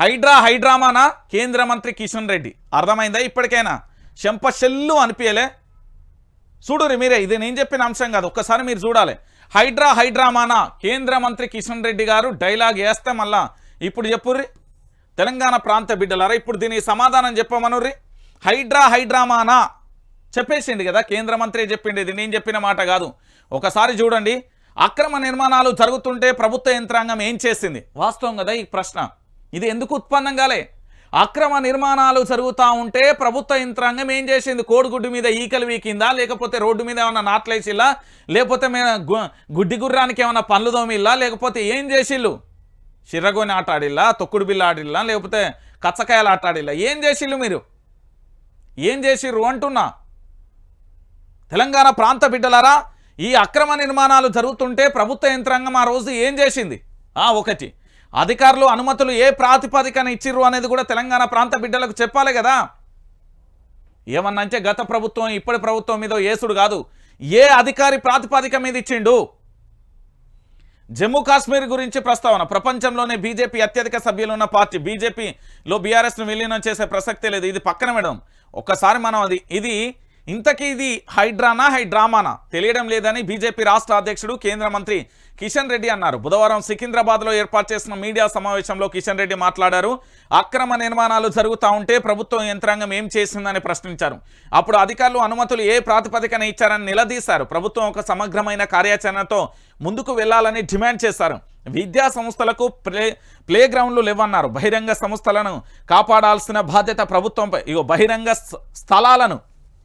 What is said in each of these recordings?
హైడ్రా హైడ్రామానా కేంద్ర మంత్రి కిషన్ రెడ్డి. అర్థమైందా ఇప్పటికైనా? చెంపశెల్లు అనిపించలే చూడురి మీరే ఇది నేను చెప్పిన అంశం కాదు ఒక్కసారి మీరు చూడాలి. హైడ్రా హైడ్రామానా కేంద్ర మంత్రి కిషన్ రెడ్డి గారు డైలాగ్ వేస్తే మళ్ళా ఇప్పుడు చెప్పుర్రి. తెలంగాణ ప్రాంత బిడ్డలారా ఇప్పుడు దీనికి సమాధానం చెప్పమనుర్రి. హైడ్రా హైడ్రామానా చెప్పేసిండు కదా కేంద్ర మంత్రి చెప్పిండు ఇది నేను చెప్పిన మాట కాదు. ఒకసారి చూడండి అక్రమ నిర్మాణాలు జరుగుతుంటే ప్రభుత్వ యంత్రాంగం ఏం చేసింది? వాస్తవం కదా ఈ ప్రశ్న. ఇది ఎందుకు ఉత్పన్నం కాలే అక్రమ నిర్మాణాలు జరుగుతూ ఉంటే ప్రభుత్వ యంత్రాంగం ఏం చేసింది? కోడిగుడ్డు మీద ఈకలు వీకిందా? లేకపోతే రోడ్డు మీద ఏమైనా నాట్లేసిల్లా లేకపోతే మేము గుడ్డి గుర్రానికి ఏమైనా పనులు దోమిల్లా లేకపోతే ఏం చేసిళ్ళు చిర్రగోని ఆట ఆడిల్లా? తొక్కుడు బిల్ల ఆడిల్లా? లేకపోతే కచ్చకాయలు ఆట ఆడిల్లా? ఏం చేసిళ్ళు మీరు? ఏం చేసిర్రు అంటున్నా? తెలంగాణ ప్రాంత బిడ్డలారా ఈ అక్రమ నిర్మాణాలు జరుగుతుంటే ప్రభుత్వ యంత్రాంగం ఆ రోజు ఏం చేసింది? ఒకటి. అధికారులు అనుమతులు ఏ ప్రాతిపదికన ఇచ్చిర్రు అనేది కూడా తెలంగాణ ప్రాంత బిడ్డలకు చెప్పాలి కదా. ఏమన్నా అంటే గత ప్రభుత్వం ఇప్పటి ప్రభుత్వం మీద ఏసుడు కాదు. ఏ అధికారి ప్రాతిపదిక మీద ఇచ్చిండు? జమ్మూ కాశ్మీర్ గురించి ప్రస్తావన. ప్రపంచంలోనే బీజేపీ అత్యధిక సభ్యులు ఉన్న పార్టీ. బీజేపీలో బీఆర్ఎస్ను విలీనం చేసే ప్రసక్తే లేదు. ఇది పక్కన మేడం ఒక్కసారి మనం అది ఇది ఇంతకీ ఇది హైడ్రానా హైడ్రామానా? తెలియడం లేదని బీజేపీ రాష్ట్ర అధ్యక్షుడు కేంద్ర మంత్రి కిషన్ రెడ్డి అన్నారు. బుధవారం సికింద్రాబాద్లో ఏర్పాటు చేసిన మీడియా సమావేశంలో కిషన్ రెడ్డి మాట్లాడారు. అక్రమ నిర్మాణాలు జరుగుతూ ఉంటే ప్రభుత్వం యంత్రాంగం ఏం చేసిందని ప్రశ్నించారు. అప్పుడు అధికారులు అనుమతులు ఏ ప్రాతిపదికన ఇచ్చారని నిలదీశారు. ప్రభుత్వం ఒక సమగ్రమైన కార్యాచరణతో ముందుకు వెళ్ళాలని డిమాండ్ చేశారు. విద్యా సంస్థలకు ప్లే ప్లే గ్రౌండ్లు లేవన్నారు. బహిరంగ సంస్థలను కాపాడాల్సిన బాధ్యత ప్రభుత్వంపై ఇగో బహిరంగ స్థలాలను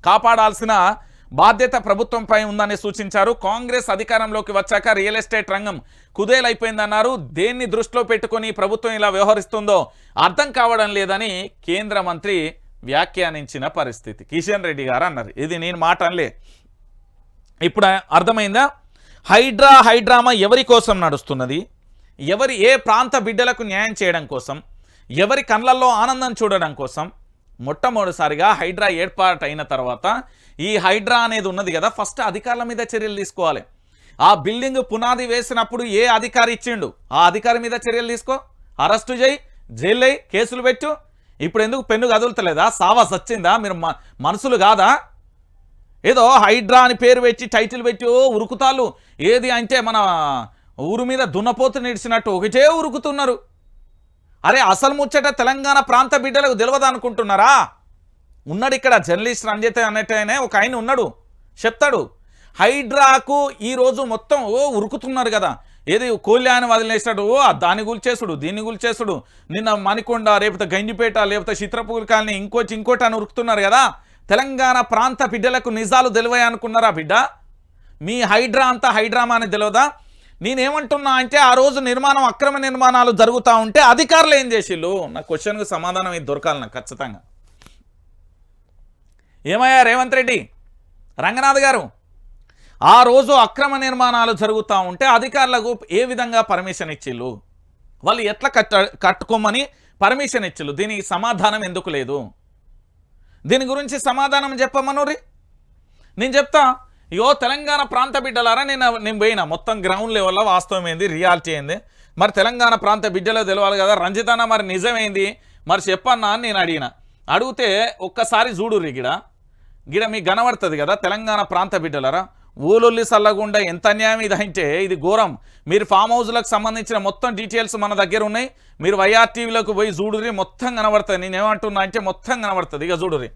కాపాడాల్సిన బాధ్యత ప్రభుత్వంపై ఉందని సూచించారు. కాంగ్రెస్ అధికారంలోకి వచ్చాక రియల్ ఎస్టేట్ రంగం కుదేలైపోయిందన్నారు. దేన్ని దృష్టిలో పెట్టుకొని ప్రభుత్వం ఇలా వ్యవహరిస్తుందో అర్థం కావడం లేదని కేంద్ర మంత్రి వ్యాఖ్యానించిన పరిస్థితి. కిషన్ రెడ్డి గారు అన్నారు. ఇది నేను మాట అనలే. ఇప్పుడు అర్థమైందా? హైడ్రా హైడ్రామా ఎవరి కోసం నడుస్తున్నది? ఎవరి ఏ ప్రాంత బిడ్డలకు న్యాయం చేయడం కోసం? ఎవరి కళ్ళల్లో ఆనందం చూడడం కోసం? మొట్టమొదటిసారిగా హైడ్రా ఏర్పాటు అయిన తర్వాత ఈ హైడ్రా అనేది ఉన్నది కదా ఫస్ట్ అధికారుల మీద చర్యలు తీసుకోవాలి. ఆ బిల్డింగ్ పునాది వేసినప్పుడు ఏ అధికారి ఇచ్చిండు? ఆ అధికారి మీద చర్యలు తీసుకో. అరెస్టు చేయి జైలు అయ్యి కేసులు పెట్టు. ఇప్పుడు ఎందుకు పెన్ను కదులుతలేదా? సావా సచ్చిందా మీరు మ- కాదా? ఏదో హైడ్రా అని పేరు పెట్టి టైటిల్ పెట్టి ఉరుకుతాలు ఏది అంటే మన ఊరు మీద దున్నపోతు నిడిచినట్టు ఒకటే ఉరుకుతున్నారు. అరే అసలు ముచ్చట తెలంగాణ ప్రాంత బిడ్డలకు తెలియదు అనుకుంటున్నారా? ఉన్నాడు ఇక్కడ జర్నలిస్ట్ రంజిత్ అనేటైనా ఒక ఆయన ఉన్నాడు. చెప్తాడు హైడ్రాకు ఈరోజు మొత్తం ఓ ఉరుకుతున్నారు కదా. ఏది కోల్యాన్ని వదిలేసాడు ఓ దాన్ని గుల్చేసుడు దీన్ని గుల్చేసుడు. నిన్న మణికొండ లేకపోతే గంజిపేట లేకపోతే చిత్రపూర్ కాలనీ ఇంకోటి ఇంకోటి అని ఉరుకుతున్నారు కదా. తెలంగాణ ప్రాంత బిడ్డలకు నిజాలు తెలివాయి అనుకున్నారా బిడ్డ? మీ హైడ్రా అంతా హైడ్రామా అని తెలియదా నేనేమంటున్నా అంటే ఆ రోజు నిర్మాణం అక్రమ నిర్మాణాలు జరుగుతూ ఉంటే అధికారులు ఏం చేసిళ్ళు? నా క్వశ్చన్కి సమాధానం ఇది దొరకాలి నాకు ఖచ్చితంగా. ఏమయ్యా రేవంత్ రెడ్డి? రంగనాథ్ గారు ఆ రోజు అక్రమ నిర్మాణాలు జరుగుతూ ఉంటే అధికారులకు ఏ విధంగా పర్మిషన్ ఇచ్చిళ్ళు? వాళ్ళు ఎట్లా కట్ట కట్టుకోమని పర్మిషన్ ఇచ్చిళ్ళు? దీనికి సమాధానం ఎందుకు లేదు? దీని గురించి సమాధానం చెప్పమనురి నేను చెప్తా ఇగో తెలంగాణ ప్రాంత బిడ్డలారా నేను నేను పోయినా. మొత్తం గ్రౌండ్ లెవెల్లో వాస్తవం ఏంది రియాలిటీ ఏంది. మరి తెలంగాణ ప్రాంత బిడ్డలో తెలవాలి కదా. రంజితన్న మరి నిజమేంది? మరి చెప్పన్నా అని నేను అడిగిన. అడిగితే ఒక్కసారి చూడుర్రి గిడ. గిడ మీకు కనబడుతుంది కదా తెలంగాణ ప్రాంత బిడ్డలరా. ఊలొల్లి సల్లగుండా ఎంత అన్యాయం ఇది అంటే ఇది ఘోరం. మీరు ఫామ్ హౌస్లకు సంబంధించిన మొత్తం డీటెయిల్స్ మన దగ్గర ఉన్నాయి. మీరు వైఆర్ టీవీలోకి పోయి చూడుర్రి మొత్తం కనబడుతుంది. నేను ఏమంటున్నా అంటే మొత్తం కనబడుతుంది. ఇక చూడుర్రి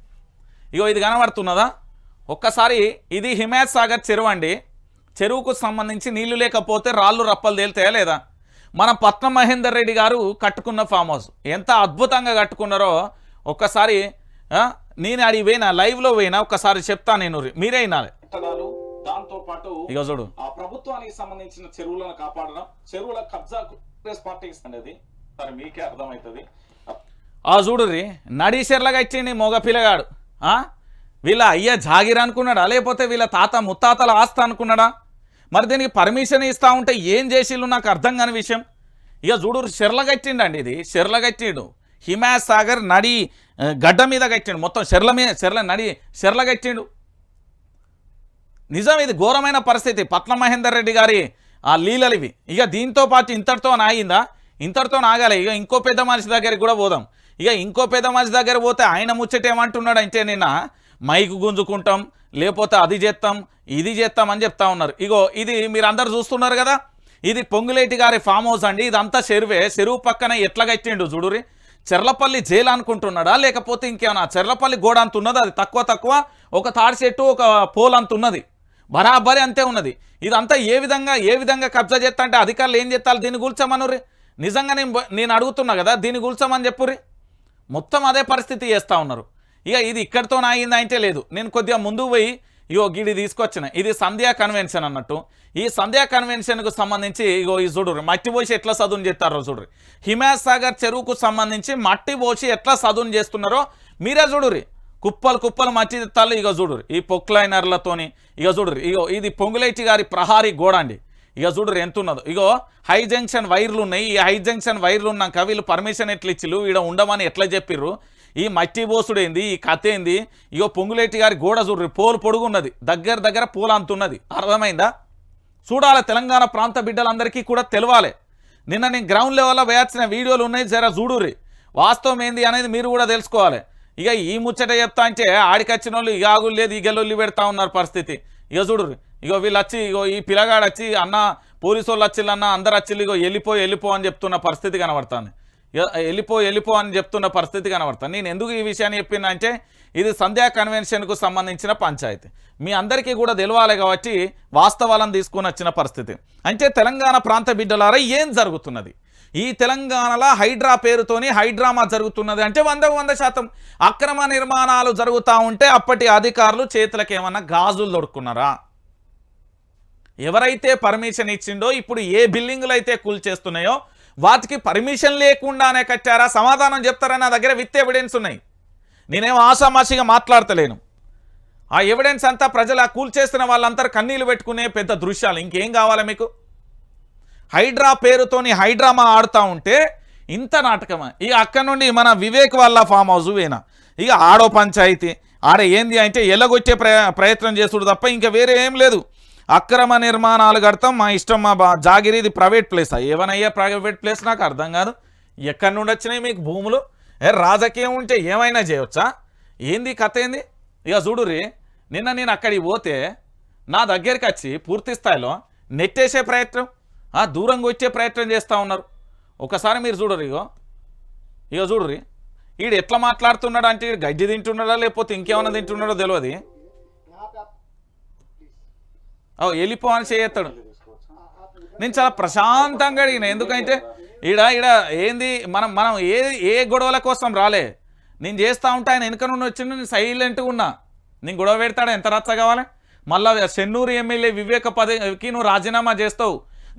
ఇగో ఇది కనబడుతున్నదా? ఒక్కసారి ఇది హిమాయత్ సాగర్ చెరువు అండి. చెరువుకు సంబంధించి నీళ్ళు లేకపోతే రాళ్ళు రప్పలు తేలుతాయా లేదా? మన పట్నం మహేందర్ రెడ్డి గారు కట్టుకున్న ఫామ్ హౌస్. ఎంత అద్భుతంగా కట్టుకున్నారో ఒక్కసారి నేను అడిగి పోయినా లైవ్లో పోయినా ఒక్కసారి చెప్తా నేను. మీరే వినాలి. దాంతో పాటు ఇక చూడు. ఆ ప్రభుత్వానికి సంబంధించిన చెరువులను కాపాడడం చెరువుల కబ్జా కాంగ్రెస్ పార్టీకి అనేది సరే మీకే అర్థమవుతుంది. ఆ చూడుర్రి. నడీశర్లగా ఇచ్చిండి మగ పిల్లగాడు ఆ? వీళ్ళ అయ్య జాగిర అనుకున్నాడా? లేకపోతే వీళ్ళ తాత ముత్తాతల ఆస్త అనుకున్నాడా? మరి దీనికి పర్మిషన్ ఇస్తా ఉంటే ఏం చేసిళ్ళు నాకు అర్థం కాని విషయం? ఇక చూడు చెర్లగట్టిండండి ఇది. చెర్లగట్టిండు హిమాయత్ సాగర్ నడి గడ్డ మీద కట్టిండు. మొత్తం చెర్ల మీద చెర్ల నడి చెర్లగట్టిండు నిజం ఇది ఘోరమైన పరిస్థితి. పట్ల మహేందర్ రెడ్డి గారి ఆ లీలలు ఇవి. ఇక దీంతో పాటు ఇంతటితో ఆగిందా ఇంతటితో నాగాలి. ఇక ఇంకో పెద్ద మనిషి దగ్గరికి కూడా పోదాం. ఇక ఇంకో పెద్ద మనిషి దగ్గర పోతే ఆయన ముచ్చట ఏమంటున్నాడు అంటే నిన్న మైకు గుంజుకుంటాం లేకపోతే అది చేస్తాం ఇది చేస్తాం అని చెప్తా ఉన్నారు. ఇగో ఇది మీరు అందరు చూస్తున్నారు కదా? ఇది పొంగులేటి గారి ఫామ్ హౌస్ అండి. ఇదంతా చెరువే. చెరువు పక్కన ఎట్లా కట్టిండు చూడురి చెర్లపల్లి జైలు అనుకుంటున్నాడా? లేకపోతే ఇంకేమన్నా చెర్లపల్లి గోడ అంత ఉన్నది? అది తక్కువ తక్కువ ఒక తాడి చెట్టు ఒక పోల్ అంత ఉన్నది. బరాబరి అంతే ఉన్నది. ఇదంతా ఏ విధంగా ఏ విధంగా కబ్జా చేస్తా అంటే అధికారులు ఏం చేస్తారు? దీన్ని కూల్చమనుర్రి? నిజంగా నేను నేను అడుగుతున్నా కదా దీన్ని కూల్చమని చెప్పుర్రి? మొత్తం అదే పరిస్థితి చేస్తూ ఉన్నారు. ఇక ఇది ఇక్కడితో ఆగింది అంటే లేదు. నేను కొద్దిగా ముందు పోయి ఇగో గిడి తీసుకొచ్చిన. ఇది సంధ్యా కన్వెన్షన్ అన్నట్టు. ఈ సంధ్యా కన్వెన్షన్కు సంబంధించి ఇగో ఈ చూడుర్రి మట్టి పోసి ఎట్లా చదువుని చెప్తారో చూడుర్రి హిమాయత్ సాగర్ చెరువుకు సంబంధించి మట్టి పోసి ఎట్లా చదువుని చేస్తున్నారో మీరే చూడుర్రి కుప్పలు కుప్పలు మట్టి తిత్తాలు ఇక చూడుర్రి ఈ పొక్లైనర్లతోని ఇక చూడుర్రి ఇగో ఇది పొంగులేటి గారి ప్రహారీ గోడ అండి. ఇక చూడరు ఎంత ఉన్నదో. ఇగో హై జంక్షన్ వైర్లు ఉన్నాయి. ఈ హై జంక్షన్ వైర్లు ఉన్నాక వీళ్ళు పర్మిషన్ ఎట్లా ఇచ్చిళ్ళు? ఈడ ఉండమని ఎట్లా చెప్పిర్రు? ఈ మట్టి బోసుడు ఏంది? ఈ కథ ఏంది? ఇగో పొంగులేటి గారి గోడ చూడ్రి పోలు పొడుగున్నది. దగ్గర దగ్గర పూల అంత ఉన్నది అర్థమైందా? చూడాలి తెలంగాణ ప్రాంత బిడ్డలందరికీ కూడా తెలవాలి. నిన్న నేను గ్రౌండ్ లెవెల్లో వేయాల్సిన వీడియోలు ఉన్నాయి జరా చూడుర్రి. వాస్తవం ఏంది అనేది మీరు కూడా తెలుసుకోవాలి. ఇక ఈ ముచ్చట చెప్తా అంటే ఆడికొచ్చిన వాళ్ళు ఇక ఆగులు లేదు ఈ గెలొల్లి పెడతా ఉన్నారు పరిస్థితి. ఇక చూడుర్రి. ఇగో వీళ్ళు వచ్చి ఇగో ఈ పిల్లగాడు వచ్చి అన్న పోలీసు వాళ్ళు వచ్చిల్లన్న అందరు వచ్చిల్లు ఇగో వెళ్ళిపో వెళ్ళిపో అని చెప్తున్న పరిస్థితి కనబడుతుంది. వెళ్ళిపో వెళ్ళిపో అని చెప్తున్న పరిస్థితి కనబడుతుంది. నేను ఎందుకు ఈ విషయాన్ని చెప్పిందంటే ఇది సంధ్యా కన్వెన్షన్కు సంబంధించిన పంచాయతీ. మీ అందరికీ కూడా తెలవాలి కాబట్టి వాస్తవాలను తీసుకుని వచ్చిన పరిస్థితి. అంటే తెలంగాణ ప్రాంత బిడ్డలారా ఏం జరుగుతున్నది? ఈ తెలంగాణలో హైడ్రా పేరుతోని హైడ్రామా జరుగుతున్నది అంటే వందకు వంద శాతం అక్రమ నిర్మాణాలు జరుగుతూ ఉంటే అప్పటి అధికారులు చేతులకు ఏమన్నా గాజులు దొడుకున్నారా ఎవరైతే పర్మిషన్ ఇచ్చిండో ఇప్పుడు ఏ బిల్డింగులు అయితే కూల్చేస్తున్నాయో వాటికి పర్మిషన్ లేకుండానే కట్టారా? సమాధానం చెప్తారా? నా దగ్గర విత్ ఎవిడెన్స్ ఉన్నాయి. నేనేం ఆషామాషిగా మాట్లాడతలేను. ఆ ఎవిడెన్స్ అంతా ప్రజలు కూల్చేస్తున్న వాళ్ళందరూ కన్నీళ్ళు పెట్టుకునే పెద్ద దృశ్యాలు. ఇంకేం కావాలి మీకు? హైడ్రా పేరుతోని హైడ్రామా ఆడుతూ ఉంటే ఇంత నాటకమా? ఇక అక్కడ నుండి మన వివేక్ వాళ్ళ ఫామ్ హౌస్ వేనా ఇక ఆడో పంచాయతీ. ఆడ ఏంది అంటే ఎల్లగొచ్చే ప్రయ ప్రయత్నం చేస్తుడు తప్ప ఇంకా వేరే ఏం లేదు. అక్రమ నిర్మాణాలు కడతాం మా ఇష్టం మా బా జాగిరి ఇది ప్రైవేట్ ప్లేసా? ఏమనయ్యా ప్రైవేట్ ప్లేస్ నాకు అర్థం కాదు. ఎక్కడి నుండి వచ్చినాయి మీకు భూములు? ఏ రాజకీయం ఉంటే ఏమైనా చేయవచ్చా ఏంది కథ ఏంది? ఇక చూడుర్రి నిన్న నేను అక్కడికి పోతే నా దగ్గరికి వచ్చి పూర్తి స్థాయిలో నెట్టేసే ప్రయత్నం దూరంగా వచ్చే ప్రయత్నం చేస్తూ ఉన్నారు. ఒకసారి మీరు చూడరు ఇగో. ఇగో చూడురి ఈడు ఎట్లా మాట్లాడుతున్నాడు అంటే గడ్డి తింటున్నాడా లేకపోతే ఇంకేమైనా తింటున్నాడో తెలియదు వెళ్ళిపో అని చేయెత్తాడు. నేను చాలా ప్రశాంతంగా అడిగిన ఎందుకంటే ఈడ ఈడ ఏంది మనం మనం ఏ ఏ గొడవల కోసం రాలే. నేను చేస్తా ఉంటా ఆయన వెనుక నుండి వచ్చిన నేను సైలెంట్గా ఉన్నా. నేను గొడవ పెడతాడా ఎంత రచ్చ కావాలి? మళ్ళా చెన్నూరు ఎమ్మెల్యే వివేక పదవికి నువ్వు రాజీనామా చేస్తావు.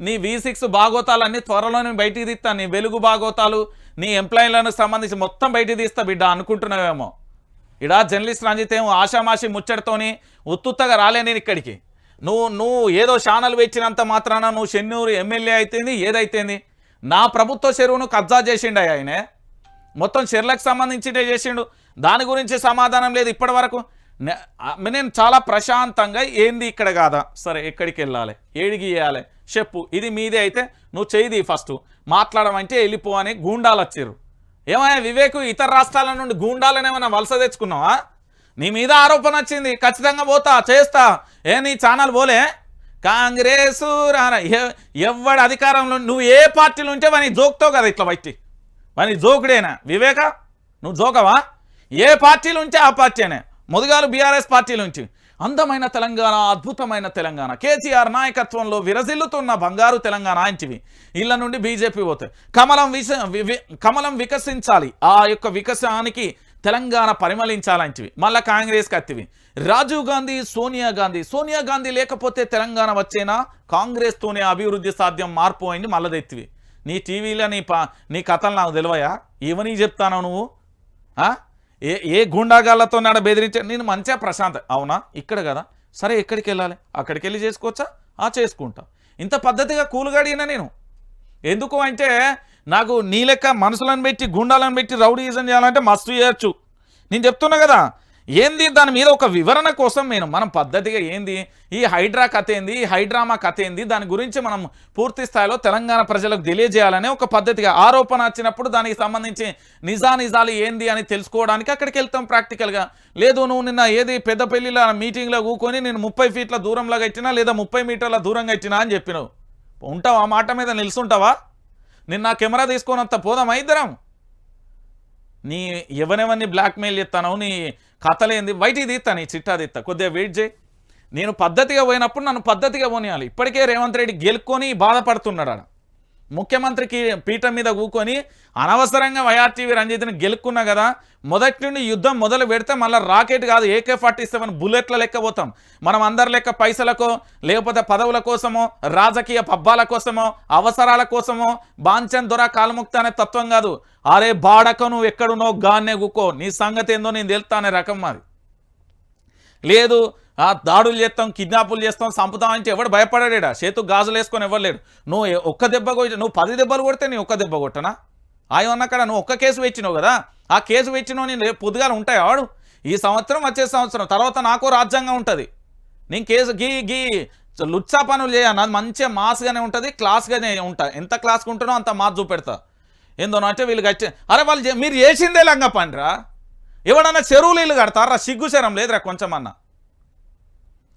నీ వి సిక్స్ బాగోతాలన్నీ త్వరలోనే బయటికి తీస్తా. నీ వెలుగు బాగోతాలు నీ ఎంప్లాయీలకు సంబంధించి మొత్తం బయటికి తీస్తా బిడ్డ అనుకుంటున్నావేమో. ఇడా జర్నలిస్ట్ రంజిత్ ఏమో ఆషామాషి ముచ్చటతోని ఉత్తుత్తగా రాలే నేను ఇక్కడికి. నువ్వు నువ్వు ఏదో ఛానల్ వెచ్చినంత మాత్రాన నువ్వు చెన్నూరు ఎమ్మెల్యే అయితేంది ఏదైతేంది? నా ప్రభుత్వ చెరువును కబ్జా చేసిండు ఆయనే. మొత్తం చెర్లకు సంబంధించినే చేసిండు. దాని గురించి సమాధానం లేదు ఇప్పటి వరకు. నేను చాలా ప్రశాంతంగా ఏంది ఇక్కడ కాదా సరే ఎక్కడికి వెళ్ళాలి? ఏడికి ఇవ్వాలి చెప్పు ఇది మీదే అయితే నువ్వు చేయిది ఫస్ట్. మాట్లాడమంటే వెళ్ళిపో అని గూండాలు వచ్చారు ఏమయ్యా వివేకు ఇతర రాష్ట్రాల నుండి గూండాలను ఏమైనా వలస తెచ్చుకున్నావా? నీ మీద ఆరోపణ వచ్చింది. ఖచ్చితంగా పోతా చేస్తా. ఏ నీ ఛానల్ పోలే? కాంగ్రెస్ ఎవడు ఎ- అధికారంలో నువ్వు ఏ పార్టీలో ఉంటే వాని జోక్తావు కదా ఇట్లా బయటి? వాని జోకుడేనా? వివేక నువ్వు జోకవా? ఏ పార్టీలు ఉంటే ఆ పార్టీనే మొదగాలు బీఆర్ఎస్ పార్టీలు ఉంచి అందమైన తెలంగాణ అద్భుతమైన తెలంగాణ. కేసీఆర్ నాయకత్వంలో విరజిల్లుతున్న బంగారు తెలంగాణ అంటివి ఇళ్ళ నుండి బీజేపీ పోతాయి కమలం విస కమలం వికసించాలి. ఆ యొక్క వికసానికి తెలంగాణ పరిమళించాలంటివి మళ్ళీ కాంగ్రెస్ కత్తివి. రాజీవ్ గాంధీ సోనియా గాంధీ. సోనియా గాంధీ లేకపోతే తెలంగాణ వచ్చేనా? కాంగ్రెస్తోనే అభివృద్ధి సాధ్యం మార్పు అయింది మళ్ళదెత్తివి నీ టీవీలో నీ పా నీ కథలు నాకు తెలివయా? ఏమని చెప్తాను నువ్వు? ఏ ఏ గుండాగాళ్ళతో నాడ బెదిరించా నేను మంచిగా ప్రశాంత అవునా? ఇక్కడ కదా. సరే ఎక్కడికి వెళ్ళాలి? అక్కడికి వెళ్ళి చేసుకోవచ్చా? ఆ చేసుకుంటా. ఇంత పద్ధతిగా కూలుగాడినా నేను. ఎందుకు అంటే నాకు నీ లెక్క మనుషులను పెట్టి గుండాలను పెట్టి రౌడీజం చేయాలంటే మస్తు చేయొచ్చు. నేను చెప్తున్నా కదా ఏంది దాని మీద ఒక వివరణ కోసం నేను మనం పద్ధతిగా ఏంది ఈ హైడ్రా కథ ఏంది ఈ హైడ్రామా కథ ఏంది దాని గురించి మనం పూర్తి స్థాయిలో తెలంగాణ ప్రజలకు తెలియజేయాలనే ఒక పద్ధతిగా ఆరోపణ వచ్చినప్పుడు దానికి సంబంధించి నిజానిజాలు ఏంది అని తెలుసుకోవడానికి అక్కడికి వెళ్తాం ప్రాక్టికల్గా. లేదు నువ్వు నిన్న ఏది పెద్దపల్లిలో మీటింగ్లో కూకొని నేను ముప్పై ఫీట్ల దూరంలో కట్టినా లేదా ముప్పై మీటర్ల దూరంగా ఇచ్చినా అని చెప్పినావు. ఉంటావా? ఆ మాట మీద నిలుసుంటావా? నిన్న కెమెరా తీసుకొని వస్తా పోదామా ఇద్దరం? నీ ఎవరెవరిని బ్లాక్మెయిల్ చేస్తానో నీ కథలేంది బయటికి తీస్తా నీ చిట్టా తీస్తా కొద్దిగా వెయిట్ చేయి. నేను పద్ధతిగా పోయినప్పుడు నన్ను పద్ధతిగా పోనీయాలి. ఇప్పటికే రేవంత్ రెడ్డి గెలుక్కొని బాధపడుతున్నాడు ఆడ. ముఖ్యమంత్రికి పీఠం మీద కూకొని అనవసరంగా వైఆర్టీవీ రంజిత్ని గెలుక్కున్నా కదా మొదటి నుండి యుద్ధం మొదలు పెడితే మళ్ళీ రాకెట్ కాదు ఏకే ఫార్టీ సెవెన్ బుల్లెట్ల లెక్క పోతాం. మనం అందరి లెక్క పైసలకో లేకపోతే పదవుల కోసమో రాజకీయ పబ్బాల కోసమో అవసరాల కోసమో బాంచన్ దొర కాలముక్త అనే తత్వం కాదు. అరే బాడక నువ్వు ఎక్కడునో గాన్నే గుక్కో నీ సంగతి ఏందో నేను తెలుస్తా అనే రకం మాది. లేదు దాడులు చేస్తాం కిడ్నాపులు చేస్తాం చంపుతాం అంటే ఎవడు భయపడాడా చేతు గాజులు వేసుకొని ఇవ్వలేడు నువ్వు ఒక్క దెబ్బ కొట్టి నువ్వు పది దెబ్బలు కొడితే నీ ఒక్క దెబ్బ కొట్టనా? ఆయన అక్కడ నువ్వు ఒక్క కేసు వెచ్చినావు కదా? ఆ కేసు వెచ్చినావు నేను రేపు పొద్దుగాల ఉంటాయి వాడు? ఈ సంవత్సరం వచ్చే సంవత్సరం తర్వాత నాకు రాజ్యాంగం ఉంటుంది. నేను కేసు గీ గీ లుచ్చా పనులు చేయను అది మంచిగా మాస్గానే ఉంటుంది క్లాస్గానే ఉంటా. ఎంత క్లాస్గా ఉంటానో అంత మాస్ చూపెడతా. ఏందో అంటే వీళ్ళు గచ్చి అరే వాళ్ళు మీరు చేసిందే లంగా పనిరా ఎవడన్నా చెరువులు ఇల్లు కడతారా? సిగ్గు శరం లేదురా కొంచెం అన్నా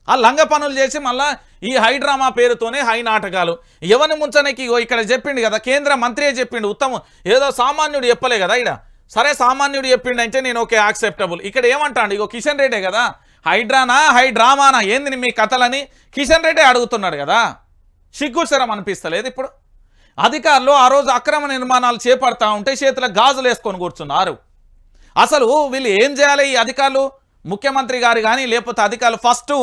ఆ లంగ పనులు చేసి మళ్ళా ఈ హై డ్రామా పేరుతోనే హై నాటకాలు. ఎవరిని ముంచనికి ఇక్కడ చెప్పిండు కదా కేంద్ర మంత్రియే చెప్పిండు ఉత్తమం ఏదో సామాన్యుడు చెప్పలే కదా ఇక్కడ సరే సామాన్యుడు చెప్పిండు అంటే నేను ఓకే యాక్సెప్టబుల్ ఇక్కడ ఏమంటాడు? ఇగో కిషన్ రెడ్డే కదా హైడ్రానా హై డ్రామానా ఏంది మీ కథలని కిషన్ రెడ్డే అడుగుతున్నాడు కదా. సిగ్గుశరం అనిపిస్తలేదు ఇప్పుడు. అధికారులు ఆ రోజు అక్రమ నిర్మాణాలు చేపడతా ఉంటే చేతిలో గాజులు వేసుకొని కూర్చున్నారు. అసలు వీళ్ళు ఏం చేయాలి ఈ అధికారులు? ముఖ్యమంత్రి గారు కానీ లేకపోతే అధికారులు ఫస్ట్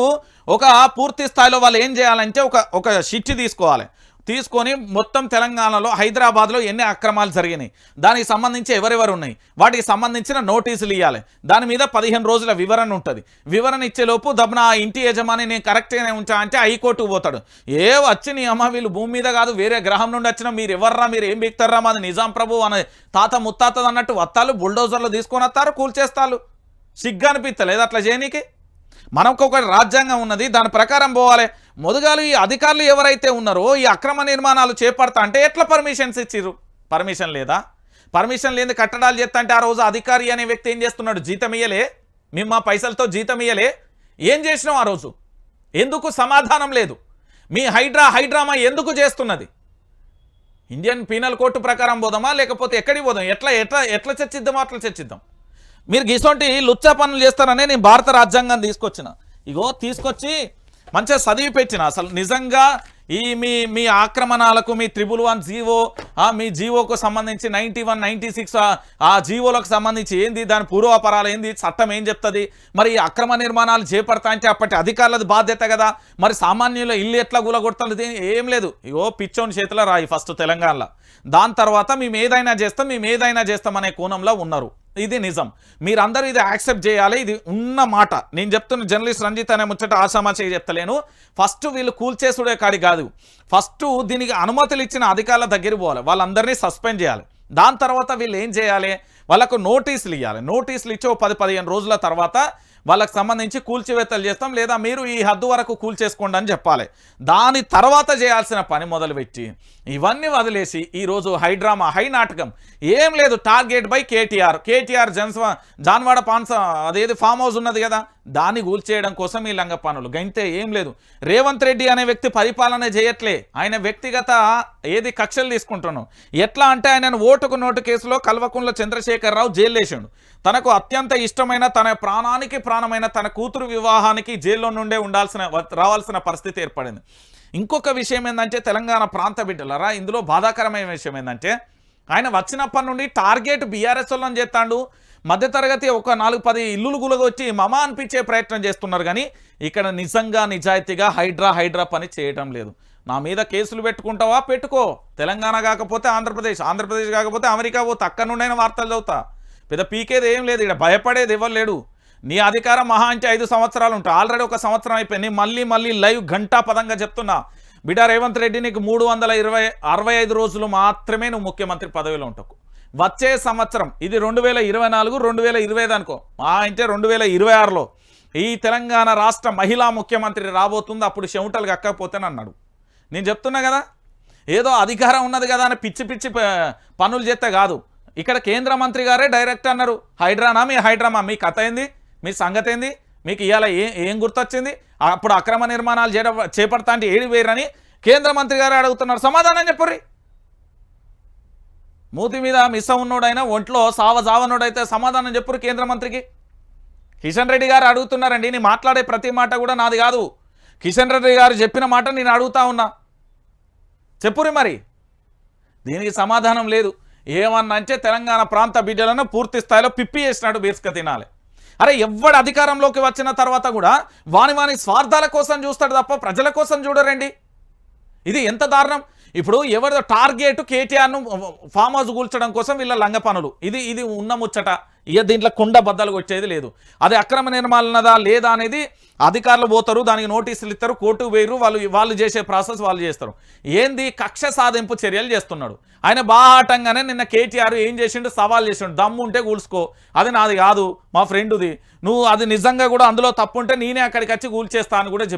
ఒక పూర్తి స్థాయిలో వాళ్ళు ఏం చేయాలంటే ఒక ఒక షిట్ తీసుకోవాలి. తీసుకొని మొత్తం తెలంగాణలో హైదరాబాద్లో ఎన్ని అక్రమాలు జరిగినాయి. దానికి సంబంధించి ఎవరెవరు ఉన్నాయి. వాటికి సంబంధించిన నోటీసులు ఇవ్వాలి దాని మీద పదిహేను రోజుల వివరణ ఉంటుంది. వివరణ ఇచ్చేలోపు దబ్బున ఆ ఇంటి యజమాని నేను కరెక్ట్గానే ఉంచానంటే హైకోర్టుకు పోతాడు. ఏ వచ్చి నీ అమ్మ వీళ్ళు భూమి మీద కాదు వేరే గ్రహం నుండి వచ్చిన మీరు ఎవర్రా మీరు ఏం బిక్తారా మాది నిజాం ప్రభు అనే తాత ముత్తాతది అన్నట్టు వత్తాలు బుల్డోజర్లు తీసుకొని వస్తారు కూల్చేస్తారు. సిగ్గు అనిపిస్తలేదు అట్లా చేయనీకి? మనకు ఒక రాజ్యాంగం ఉన్నది దాని ప్రకారం పోవాలి. మొదగాలు ఈ అధికారులు ఎవరైతే ఉన్నారో ఈ అక్రమ నిర్మాణాలు చేపడతా అంటే ఎట్లా పర్మిషన్స్ ఇచ్చిర్రు? పర్మిషన్ లేదా? పర్మిషన్ లేని కట్టడాలు చేస్తా అంటే ఆ రోజు అధికారి అనే వ్యక్తి ఏం చేస్తున్నాడు? జీతం ఇయ్యలే? మేము మా పైసలతో జీతం ఇయ్యలే? ఏం చేసినాం ఆ రోజు? ఎందుకు సమాధానం లేదు? మీ హైడ్రా హైడ్రామా ఎందుకు చేస్తున్నది? ఇండియన్ పీనల్ కోర్టు ప్రకారం పోదామా? లేకపోతే ఎక్కడికి పోదాం? ఎట్లా ఎట్లా ఎట్లా చర్చిద్దామో అట్లా చర్చిద్దాం. మీరు ఇటువంటి లుచ్చా పనులు చేస్తారనే నేను భారత రాజ్యాంగం తీసుకొచ్చిన. ఇగో తీసుకొచ్చి మంచిగా చదివి పెట్టిన. అసలు నిజంగా ఈ మీ మీ ఆక్రమణాలకు మీ త్రిబుల్ వన్ జీవో మీ జీవోకు సంబంధించి నైంటీ వన్ నైంటీ సిక్స్ ఆ జీవోలకు సంబంధించి ఏంది? దాని పూర్వాపరాలు ఏంది? చట్టం ఏం చెప్తుంది? మరి ఈ అక్రమ నిర్మాణాలు చేపడతా అంటే అప్పటి అధికారులది బాధ్యత కదా? మరి సామాన్యుల ఇల్లు ఎట్లా గులగొడతారు? ఏం లేదు. ఇగో పిచ్చోని చేతిలో రాయి ఫస్ట్ తెలంగాణలో. దాని తర్వాత మేము ఏదైనా చేస్తాం మేము ఏదైనా చేస్తాం అనే కోణంలో ఉన్నారు. ఇది నిజం. మీరందరూ ఇది యాక్సెప్ట్ చేయాలి. ఇది ఉన్న మాట. నేను చెప్తున్న జర్నలిస్ట్ రంజిత్ అనే ముచ్చట ఆశామాచే చెప్తలేను. ఫస్ట్ వీళ్ళు కూల్చేసుడే కాడి కాదు. ఫస్ట్ దీనికి అనుమతులు ఇచ్చిన అధికారుల దగ్గర పోవాలి. వాళ్ళందరినీ సస్పెండ్ చేయాలి. దాని తర్వాత వీళ్ళు ఏం చేయాలి? వాళ్ళకు నోటీసులు ఇవ్వాలి నోటీసులు ఇచ్చి ఓ పది పదిహేను రోజుల తర్వాత వాళ్ళకి సంబంధించి కూల్చివేతలు చేస్తాం లేదా మీరు ఈ హద్దు వరకు కూల్చేసుకోండి అని చెప్పాలి. దాని తర్వాత చేయాల్సిన పని మొదలుపెట్టి ఇవన్నీ వదిలేసి ఈరోజు హైడ్రామా హై నాటకం. ఏం లేదు టార్గెట్ బై కేటీఆర్. కేటీఆర్ జన్స్వా జాన్వాడ పాన్స అదేది ఫామ్ హౌస్ ఉన్నది కదా. దాన్ని కూల్చేయడం కోసం ఈ లంగ పనులు. గంతే ఏం లేదు. రేవంత్ రెడ్డి అనే వ్యక్తి పరిపాలన చేయట్లే. ఆయన వ్యక్తిగత ఏది కక్షలు తీసుకుంటున్నాం. ఎట్లా అంటే ఆయన ఓటుకు నోటు కేసులో కల్వకుంట్ల చంద్రశేఖరరావు జైలు తనకు అత్యంత ఇష్టమైన తన ప్రాణానికి ప్రాణమైన తన కూతురు వివాహానికి జైల్లో నుండే ఉండాల్సిన రావాల్సిన పరిస్థితి ఏర్పడింది. ఇంకొక విషయం ఏంటంటే తెలంగాణ ప్రాంత బిడ్డలరా ఇందులో బాధాకరమైన విషయం ఏంటంటే ఆయన వచ్చినప్పటి నుండి టార్గెట్ బీఆర్ఎస్ వాళ్ళని చేస్తాడు. మధ్యతరగతి ఒక నాలుగు పది ఇల్లులు గులగొచ్చి మమ అనిపించే ప్రయత్నం చేస్తున్నారు కానీ ఇక్కడ నిజంగా నిజాయితీగా హైడ్రా హైడ్రా పని చేయటం లేదు. నా మీద కేసులు పెట్టుకుంటావా? పెట్టుకో. తెలంగాణ కాకపోతే ఆంధ్రప్రదేశ్ ఆంధ్రప్రదేశ్ కాకపోతే అమెరికా పోతే అక్కడ నుండైనా వార్తలు చదువుతా. పెద్ద పీకేది ఏం లేదు ఇక్కడ భయపడేది ఎవరు లేడు. నీ అధికారం మహా అంటే ఐదు సంవత్సరాలు ఉంటాయి. ఆల్రెడీ ఒక సంవత్సరం అయిపోయింది. మళ్ళీ మళ్ళీ లైవ్ గంటా పదంగా చెప్తున్నా. బిడ్డ రేవంత్ రెడ్డి నీకు మూడు వందల ఇరవై అరవై ఐదు రోజులు మాత్రమే నువ్వు ముఖ్యమంత్రి పదవిలో ఉంటావు వచ్చే సంవత్సరం ఇది రెండు వేల ఇరవై నాలుగు రెండు వేల ఇరవై ఐదు అనుకో. మా అంటే రెండు వేల ఇరవై ఆరులో ఈ తెలంగాణ రాష్ట్ర మహిళా ముఖ్యమంత్రి రాబోతుంది అప్పుడు చెమటలు కక్కకపోతేనన్నాడు నేను చెప్తున్నా కదా ఏదో అధికారం ఉన్నది కదా అని పిచ్చి పిచ్చి పనులు చేస్తే కాదు. ఇక్కడ కేంద్ర మంత్రి గారే డైరెక్ట్ అన్నారు. హైడ్రానా మీ హైడ్రామా? మీ కథ ఏంది? మీ సంగతి ఏంది? మీకు ఇవాళ ఏం ఏం గుర్తొచ్చింది? అప్పుడు అక్రమ నిర్మాణాలు చేయడం చేపడతా అంటే ఏడు వేరని కేంద్ర మంత్రి గారు అడుగుతున్నారు. సమాధానం చెప్పుర్రి. మూతి మీద మిస్ ఉన్నోడైనా ఒంట్లో సావ జావనోడైతే సమాధానం చెప్పురు కేంద్ర మంత్రికి. కిషన్ రెడ్డి గారు అడుగుతున్నారండి నేను మాట్లాడే ప్రతి మాట కూడా నాది కాదు. కిషన్ రెడ్డి గారు చెప్పిన మాట నేను అడుగుతా ఉన్నా. చెప్పురి మరి. దీనికి సమాధానం లేదు. ఏమన్నా అంటే తెలంగాణ ప్రాంత బిడ్డలను పూర్తి స్థాయిలో పిప్పి చేసినాడు బీర్స్క తినాలి. అరే ఎవడు అధికారంలోకి వచ్చిన తర్వాత కూడా వాని వాని స్వార్థాల కోసం చూస్తాడు తప్ప ప్రజల కోసం చూడరండి. ఇది ఎంత దారుణం? ఇప్పుడు ఎవరిదో టార్గెట్ కేటీఆర్ను ఫామ్ హౌస్ కూల్చడం కోసం వీళ్ళ లంగ పనులు. ఇది ఇది ఉన్న ముచ్చట. ఇక దీంట్లో కుండ బద్దలు వచ్చేది లేదు. అది అక్రమ నిర్మాణదా లేదా అనేది అధికారులు పోతారు దానికి నోటీసులు ఇస్తారు కోర్టుకు వేయరు వాళ్ళు వాళ్ళు చేసే ప్రాసెస్ వాళ్ళు చేస్తారు. ఏంది? కక్ష సాధింపు చర్యలు చేస్తున్నాడు. ఆయన బాహాటంగానే నిన్న కేటీఆర్ ఏం చేసిండు? సవాల్ చేసిండు. దమ్ము ఉంటే కూల్చుకో. అది నాది కాదు మా ఫ్రెండ్ది. నువ్వు అది నిజంగా కూడా అందులో తప్పు ఉంటే నేనే అక్కడికి వచ్చి కూల్చేస్తా అని కూడా